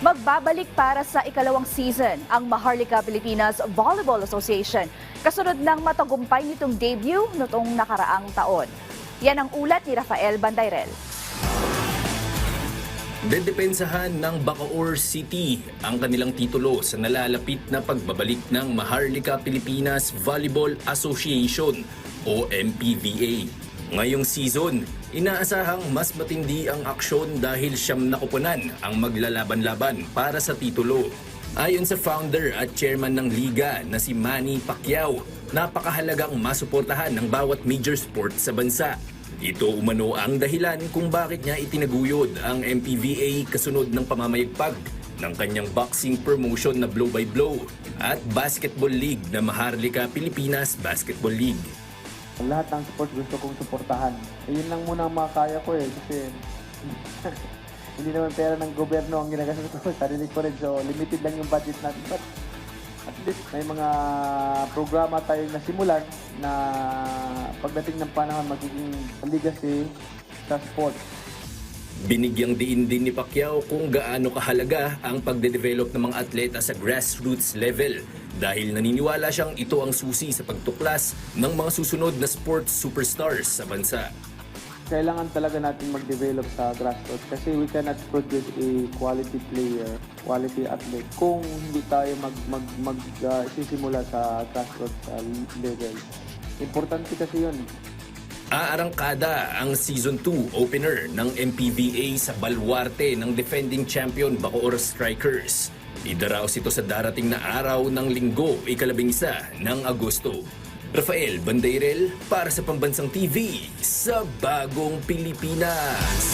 Magbabalik para sa ikalawang season ang Maharlika Pilipinas Volleyball Association kasunod ng matagumpay nitong debut nitong nakaraang taon. Yan ang ulat ni Rafael Bandayrel. Dedepensahan ng Bacoor City ang kanilang titulo sa nalalapit na pagbabalik ng Maharlika Pilipinas Volleyball Association o MPVA. Ngayong season, inaasahang mas matindi ang aksyon dahil siyam na kupunan ang maglalaban-laban para sa titulo. Ayon sa founder at chairman ng liga na si Manny Pacquiao, napakahalagang masuportahan ng bawat major sport sa bansa. Ito umano ang dahilan kung bakit niya itinaguyod ang MPVA kasunod ng pamamayagpag ng kanyang boxing promotion na Blow by Blow at basketball league na Maharlika Pilipinas Basketball League. Lahat ng sport gusto kong suportahan. Eh, lang muna ang makakaya ko eh. Kasi hindi naman pera ng gobyerno ang ginagastos ko. Sarili ko rin. So, limited lang yung budget natin. But at least may mga programa tayong nasimulan na pagdating ng panahon magiging legacy sa sport. Binigyang diin din ni Pacquiao kung gaano kahalaga ang pagde-develop ng mga atleta sa grassroots level dahil naniniwala siyang ito ang susi sa pagtuklas ng mga susunod na sports superstars sa bansa. Kailangan talaga natin mag-develop sa grassroots kasi we cannot produce a quality player, quality athlete kung hindi tayo mag, mag, mag uh, sisimula sa grassroots uh, level. Importante kasi yun. Aarangkada ang Season 2 opener ng MPVA sa baluarte ng defending champion Bacoor Strikers. Idaraos ito sa darating na araw ng linggo, ikalabing isa ng Agosto. Rafael Bandairel para sa Pambansang TV sa Bagong Pilipinas.